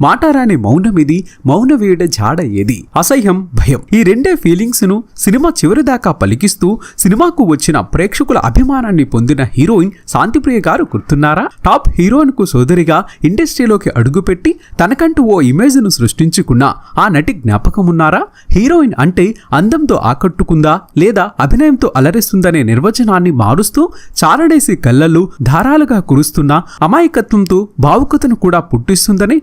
మాటారాని మౌనమిది మౌన వీడ జాడ ఏది అసహ్యం భయం. ఈ రెండే ఫీలింగ్స్ను సినిమా చివరిదాకా పలికిస్తూ సినిమాకు వచ్చిన ప్రేక్షకుల అభిమానాన్ని పొందిన హీరోయిన్ శాంతిప్రియ గారు గుర్తున్నారా? టాప్ హీరోయిన్కు సోదరిగా ఇండస్ట్రీలోకి అడుగుపెట్టి తనకంటూ ఓ ఇమేజ్ను సృష్టించుకున్న ఆ నటి జ్ఞాపకమున్నారా? హీరోయిన్ అంటే అందంతో ఆకట్టుకుందా లేదా అభినయంతో అలరిస్తుందనే నిర్వచనాన్ని మారుస్తూ చారడేసి కళ్ళల్లో ధారాలుగా కురుస్తున్న అమాయకత్వంతో భావుకతను కూడా పుట్టిస్తుందని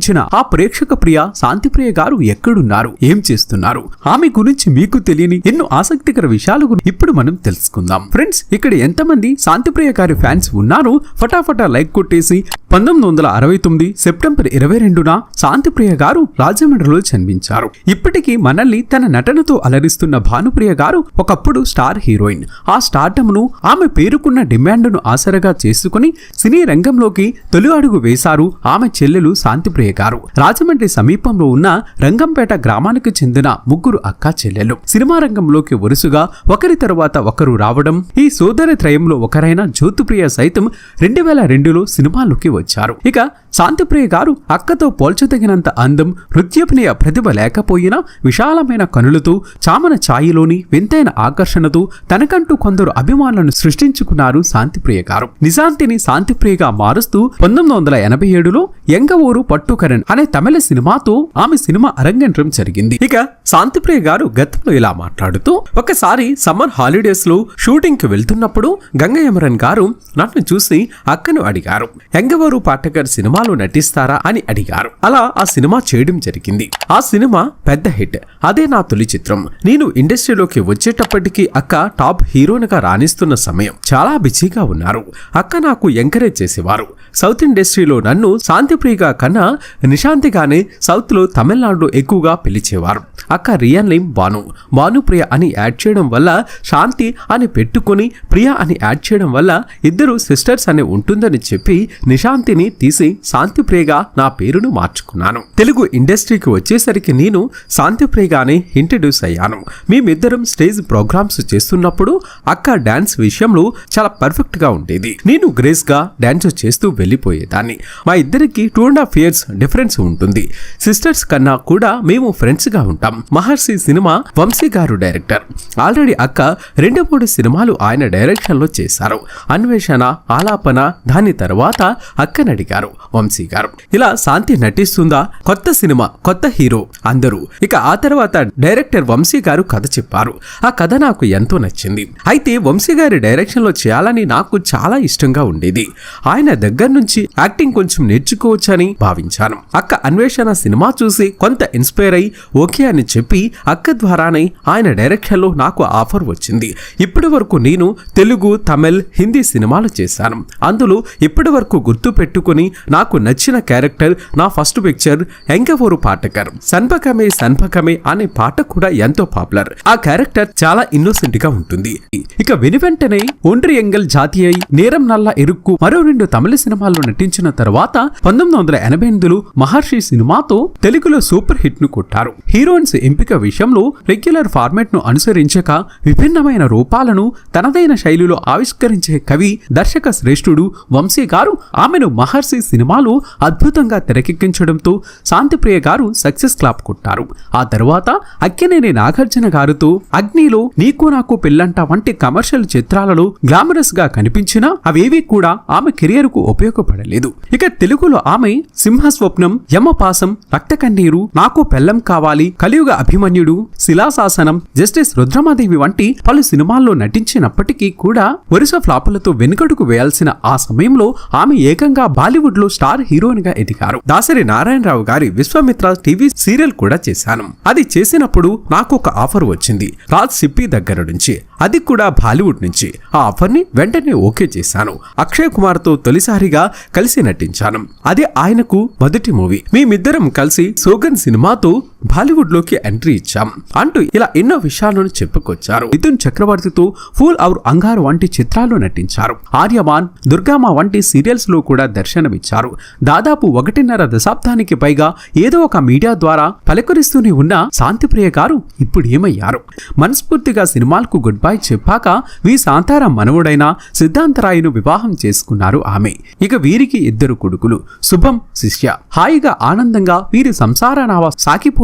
నిరూపించిన ఆ ప్రేక్షక ప్రియ శాంతిప్రియ గారు ఎక్కడున్నారు? ఏం చేస్తున్నారు? ఆమె గురించి మీకు తెలియని ఎన్నో ఆసక్తికర విషయాల గురించి ఇప్పుడు మనం తెలుసుకుందాం. ఫ్రెండ్స్ ఇక్కడ ఎంతమంది శాంతిప్రియ గారి ఫ్యాన్స్ ఉన్నారో ఫటాఫటా లైక్ కొట్టేసి పంతొమ్మిది వందల అరవై తొమ్మిది సెప్టెంబర్ ఇరవై రెండున శాంతిప్రియ గారు రాజమండ్రిలో జన్మించారు. ఇప్పటికీ మనల్ని తన నటనతో అలరిస్తున్న భానుప్రియ గారు ఒకప్పుడు స్టార్ హీరోయిన్. ఆ స్టార్టమ్ను ఆమె పేరుకున్న డిమాండ్ను ఆసరగా చేసుకుని సినీ రంగంలోకి తొలి అడుగు వేశారు ఆమె చెల్లెలు శాంతిప్రియ గారు. రాజమండ్రి సమీపంలో ఉన్న రంగంపేట గ్రామానికి చెందిన ముగ్గురు అక్కా చెల్లెలు. సినిమా రంగంలోకి వరుసగా ఒకరి తరువాత ఒకరు రావడం ఈ సోదర త్రయంలో ఒకరైన జ్యోతిప్రియ సైతం రెండు వేల రెండులో సినిమాలోకి వచ్చారు ఇక శాంతిప్రియ గారు అక్కతో పోల్చదగినంత అందం నృత్యభినయ ప్రతిభ లేకపోయినా విశాలమైన కనులతో చామన ఛాయిలోని వింతైన ఆకర్షణతో తనకంటూ కొందరు అభిమానులను సృష్టించుకున్నారు శాంతిప్రియ గారు. నిజాంతిని శాంతిప్రియగా మారుస్తూ పంతొమ్మిది వందల ఎనభై ఏడులో ఎంగవూరు పట్టుకరణ్ అనే తమిళ సినిమాతో ఆమె సినిమా అరంగేట్రం జరిగింది. ఇక శాంతిప్రియ గారు గతంలో ఇలా మాట్లాడుతూ ఒకసారి సమ్మర్ హాలిడేస్లో షూటింగ్కి వెళ్తున్నప్పుడు గంగయమరన్ గారు నన్ను చూసి అక్కను అడిగారు. ఎంగవూరు పాటకర్ సినిమాలో నటిస్తారా అని అడిగారు. అలా ఆ సినిమా చేయడం జరిగింది. ఆ సినిమా పెద్ద హిట్. అదే నా తొలి చిత్రం. నేను ఇండస్ట్రీలోకి వచ్చేటప్పటికి అక్క టాప్ హీరోయిన్గా రాణిస్తున్న సమయం. చాలా బిజీగా ఉన్నారు. అక్క నాకు ఎంకరేజ్ చేసేవారు. సౌత్ ఇండస్ట్రీలో నన్ను శాంతిప్రియగా కన్నా నిశాంతిగానే సౌత్లో తమిళనాడులో ఎక్కువగా పిలిచేవారు. అక్క రియల్ నేమ్ బాను. భానుప్రియ అని యాడ్ చేయడం వల్ల శాంతి అని పెట్టుకుని ప్రియ అని యాడ్ చేయడం వల్ల ఇద్దరు సిస్టర్స్ అని ఉంటుందని చెప్పి నిశాంతిని తీసి శాంతిప్రియగా నా పేరును మార్చుకున్నాను. తెలుగు ఇండస్ట్రీకి వచ్చేసరికి నేను శాంతిప్రియగానే ఇంట్రడ్యూస్ అయ్యాను. మేమిద్దరం స్టేజ్ ప్రోగ్రామ్స్ చేస్తున్నప్పుడు అక్క డాన్స్ విషయంలో చాలా పర్ఫెక్ట్గా ఉండేది. నేను గ్రేస్గా డాన్స్ చేస్తూ వెళ్ళిపోయేదాన్ని. మా ఇద్దరికి two and half years difference ఉంటుంది. సిస్టర్స్ కన్నా కూడా మేము ఫ్రెండ్స్గా ఉంటాం. మహర్షి సినిమా వంశీ గారు డైరెక్టర్ ఆల్రెడీ అక్క రెండు మూడు సినిమాలు ఆయన డైరెక్షన్లో చేశారు. అన్వేషణ ఆలాపన దాని తర్వాత అక్కని అడిగారు. వంశీ గారు. ఇలా శాంతి నటిస్తుందా? కొత్త సినిమా కొత్త హీరో అందరూ. ఇక ఆ తర్వాత డైరెక్టర్ వంశీ గారు కథ చెప్పారు. ఆ కథ నాకు ఎంతో నచ్చింది. అయితే వంశీ గారి డైరెక్షన్లో చేయాలని నాకు చాలా ఇష్టంగా ఉండేది. ఆయన దగ్గర నుంచి యాక్టింగ్ కొంచెం నేర్చుకోవచ్చని భావించాను. అక్క అన్వేషణ సినిమా చూసి కొంత ఇన్స్పైర్ అయి ఓకే అని చెప్పి అక్క ద్వారానే ఆయన డైరెక్షన్లో నాకు ఆఫర్ వచ్చింది. ఇప్పటి వరకు నేను తెలుగు తమిళ్ హిందీ సినిమాలు చేశాను. అందులో ఇప్పటి వరకు గుర్తు పెట్టుకుని నాకు నచ్చిన క్యారెక్టర్ నా ఫస్ట్ పిక్చర్ ఎంకవూరు పాటకర్. సన్పకమే సన్పకమే అనే పాట కూడా ఎంతో పాపులర్. ఆ క్యారెక్టర్ చాలా ఇన్నోసెంట్గా ఉంటుంది. ఇక వెను వెంటనే ఒండ్రి ఎంగల్ జాతీయ నేరం నల్ల ఎరుక్కు మరో రెండు తమిళ సినిమాల్లో నటించిన తర్వాత పంతొమ్మిది వందల ఎనభై ఎనిమిదిలో మహర్షి సినిమాతో తెలుగులో సూపర్ హిట్ను కొట్టారు. హీరోయిన్స్ ఎంపిక విషయంలో రెగ్యులర్ ఫార్మాట్ను అనుసరించక విభిన్నమైన రూపాలను తనదైన శైలిలో ఆవిష్కరించే కవి దర్శక శ్రేష్ఠుడు వంశీ గారు ఆమెను మహర్షి సినిమా సినిమాలో అద్భుతంగా తెరకెక్కించడంతో శాంతిప్రియ గారు సక్సెస్ క్లాప్ కొట్టారు. ఆ తర్వాత అక్కినేని నాగార్జున గారితో అగ్నిలో నీకు నాకు పెళ్ళంట వంటి కమర్షియల్ చిత్రాలలో గ్లామరస్గా కనిపించినా అవేవి కూడా ఆమె కెరియర్కు ఉపయోగపడలేదు. ఇక తెలుగులో ఆమె సింహస్వప్నం యమపాసం రక్త కన్నీరు నాకు పెళ్ళం కావాలి కలియుగ అభిమన్యుడు శిలాశాసనం జస్టిస్ రుద్రమాదేవి వంటి పలు సినిమాల్లో నటించినప్పటికీ కూడా వరుస ఫ్లాపులతో వెనుకడుకు వేయాల్సిన ఆ సమయంలో ఆమె ఏకంగా బాలీవుడ్లో స్టార్ హీరోయిన్గా ఎదిగారు. దాసరి నారాయణరావు గారి విశ్వామిత్ర టీవీ సీరియల్ కూడా చేశాను. అది చేసినప్పుడు నాకు ఒక ఆఫర్ వచ్చింది. రాజ్ సిప్పి దగ్గర నుంచి అది కూడా బాలీవుడ్ నుంచి. ఆ ఆఫర్ని వెంటనే ఓకే చేశాను. అక్షయ్ కుమార్తో తొలిసారిగా కలిసి నటించాను. అది ఆయనకు మొదటి మూవీ. మేమిద్దరం కలిసి సోగన్ సినిమాతో బాలీవుడ్లోకి ఎంట్రీ ఇచ్చాం అంటూ ఇలా ఎన్నో విషయాలను చెప్పుకొచ్చారు. మిథున్ చక్రవర్తితో ఫూల్ ఔర్ అంగారు వంటి చిత్రాల్లో నటించారు. ఆర్యమాన్ దుర్గామ వంటి సీరియల్స్లో కూడా దర్శనమిచ్చారు. దాదాపు ఒకటిన్నర దశాబ్దానికి పైగా ఏదో ఒక మీడియా ద్వారా పలకరిస్తూనే ఉన్న శాంతిప్రియ గారు ఇప్పుడు ఏమయ్యారు? మనస్ఫూర్తిగా సినిమాలకు గుడ్ బై చెప్పాక వి. శాంతారాం మనవుడైన సిద్ధాంతరాయును వివాహం చేసుకున్నారు ఆమె. ఇక వీరికి ఇద్దరు కొడుకులు. శుభం శిష్య. హాయిగా ఆనందంగా వీరి సంసార నావ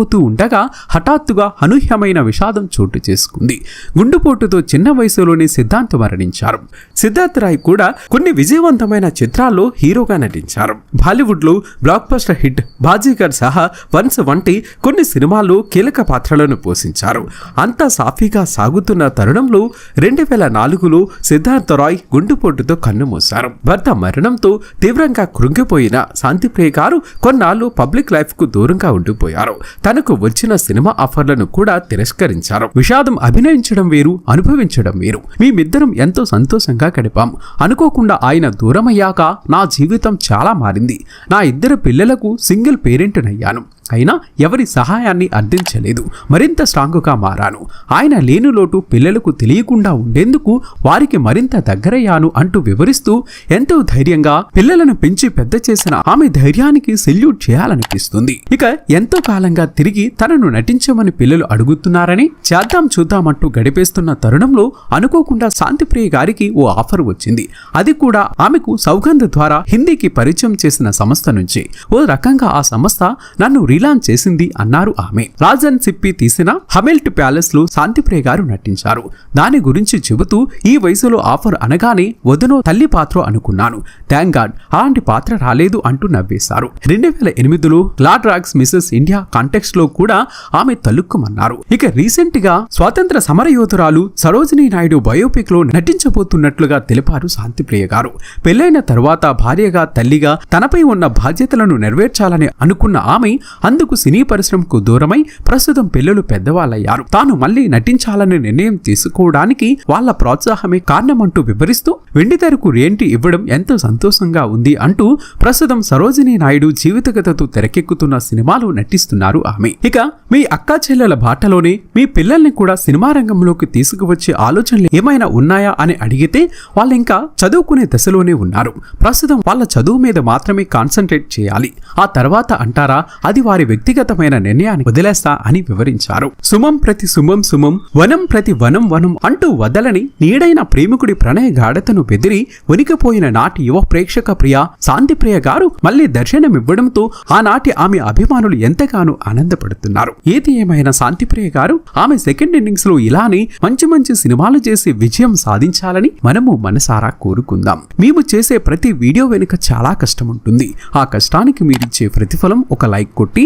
సాగిపోతూ ఉండగా హఠాత్తుగా అనూహ్యమైన విషాదం చోటు చేసుకుంది. గుండుపోటుతో చిన్న వయసులోనే సిద్ధాంత్ మరణించారు. సిద్ధార్థ్ రాయ్ కూడా కొన్ని విజయవంతమైన చిత్రాల్లో హీరోగా నటించారు. బాలీవుడ్లో బ్లాక్ బస్టర్ హిట్ బాజీగర్ సహా వన్స్ వంటి కొన్ని సినిమాల్లో కీలక పాత్రలను పోషించారు. అంతా సాఫీగా సాగుతున్న తరుణంలో రెండు వేల నాలుగులో సిద్ధార్థ రాయ్ గుండుపోటుతో కన్నుమూశారు. భర్త మరణంతో తీవ్రంగా కృంగిపోయిన శాంతిప్రియ గారు కొన్నాళ్ళు పబ్లిక్ లైఫ్కు దూరంగా ఉండిపోయారు. తనకు వచ్చిన సినిమా ఆఫర్లను కూడా తిరస్కరించారు. విషాదం అభినయించడం వేరు అనుభవించడం వేరు. మేమిద్దరం ఎంతో సంతోషంగా గడిపాం. అనుకోకుండా ఆయన దూరమయ్యాక నా జీవితం చాలా మారింది. నా ఇద్దరు పిల్లలకు సింగిల్ పేరెంట్నయ్యాను. అయినా ఎవరి సహాయాన్ని అర్థించలేదు. మరింత స్ట్రాంగ్గా మారాను. ఆయన లేని లోటు పిల్లలకు తెలియకుండా ఉండేందుకు వారికి మరింత దగ్గరయ్యాను అంటూ వివరిస్తూ ఎంతో ధైర్యంగా పిల్లలను పెంచి పెద్ద చేసిన ఆమె ధైర్యానికి సెల్యూట్ చేయాలనిపిస్తుంది. ఇక ఎంతో కాలంగా తిరిగి తనను నటించమని పిల్లలు అడుగుతున్నారని చేద్దాం చూద్దామంటూ గడిపేస్తున్న తరుణంలో అనుకోకుండా శాంతిప్రియ గారికి ఓ ఆఫర్ వచ్చింది. అది కూడా ఆమెకు సౌగంధ ద్వారా హిందీకి పరిచయం చేసిన సంస్థ నుంచి. ఓ రకంగా ఆ సంస్థ నన్ను రీలాంచ్ చేసింది అన్నారు ఆమె. రాజన్ సిప్పి తీసిన హమెల్ట్ ప్యాలెస్లో శాంతిప్రియ గారు నటించారు. దాని గురించి చెబుతూ ఈ వయసులో ఆఫర్ అనగానే వదనో తల్లి పాత్ర అనుకున్నాను. థ్యాంక్ గాడ్ అలాంటి పాత్ర రాలేదు అంటూ నవ్వేశారు. రెండు వేల ఎనిమిదిలో లాడ్ రాక్స్ మిసెస్ ఇండియా కాంటెక్స్ట్లో కూడా ఆమె తలుక్కుమన్నారు. ఇక రీసెంట్గా స్వాతంత్ర సమరయోధురాలు సరోజినీ నాయుడు బయోపిక్లో నటించబోతున్నట్లుగా తెలిపారు శాంతిప్రియ గారు. పెళ్ళైన తర్వాత భార్యగా తల్లిగా తనపై ఉన్న బాధ్యతలను నెరవేర్చాలని అనుకున్న ఆమె అందుకు సినీ పరిశ్రమకు దూరమై ప్రస్తుతం పిల్లలు పెద్దవాళ్ళయ్యారు. తాను మళ్ళీ నటించాలని నిర్ణయం తీసుకోవడానికి వాళ్ళ ప్రోత్సాహమే కారణమంటూ వివరిస్తూ వెండితెరకు రేంటి ఇవ్వడం ఎంతో సంతోషంగా ఉంది అంటూ ప్రస్తుతం సరోజిని నాయుడు జీవితగతతో తెరకెక్కుతున్న సినిమాలు నటిస్తున్నారు ఆమె. ఇక మీ అక్కా చెల్లెల బాటలోనే మీ పిల్లల్ని కూడా సినిమా రంగంలోకి తీసుకువచ్చే ఆలోచనలు ఏమైనా ఉన్నాయా అని అడిగితే వాళ్ళు ఇంకా చదువుకునే దశలోనే ఉన్నారు. ప్రస్తుతం వాళ్ళ చదువు మీద మాత్రమే కాన్సన్ట్రేట్ చేయాలి. ఆ తర్వాత అంటారా అది వారి వ్యక్తిగతమైన నిర్ణయాన్ని వదిలేస్తా అని వివరించారు. సుమం ప్రతి సుమం సుమం వనం ప్రతి వనం వనం అంటూ వదలని నీడైన ప్రేమికుడి ప్రణయ గాఢతను బెదిరి వణికిపోయిన నాటి యువ ప్రేక్షక ప్రియ శాంతిప్రియ గారు మళ్ళీ దర్శనమివ్వడంతో ఆనాటి ఆమె అభిమానులు ఎంతగానో ఆనందపడుతున్నారు. ఏది ఏమైనా శాంతిప్రియ గారు ఆమె సెకండ్ ఇన్నింగ్స్లో ఇలానే మంచి మంచి సినిమాలు చేసి విజయం సాధించాలని మనము మనసారా కోరుకుందాం. మేము చేసే ప్రతి వీడియో వెనుక చాలా కష్టం ఉంటుంది ఆ కష్టానికి మీరిచ్చే ప్రతిఫలం ఒక లైక్ కొట్టి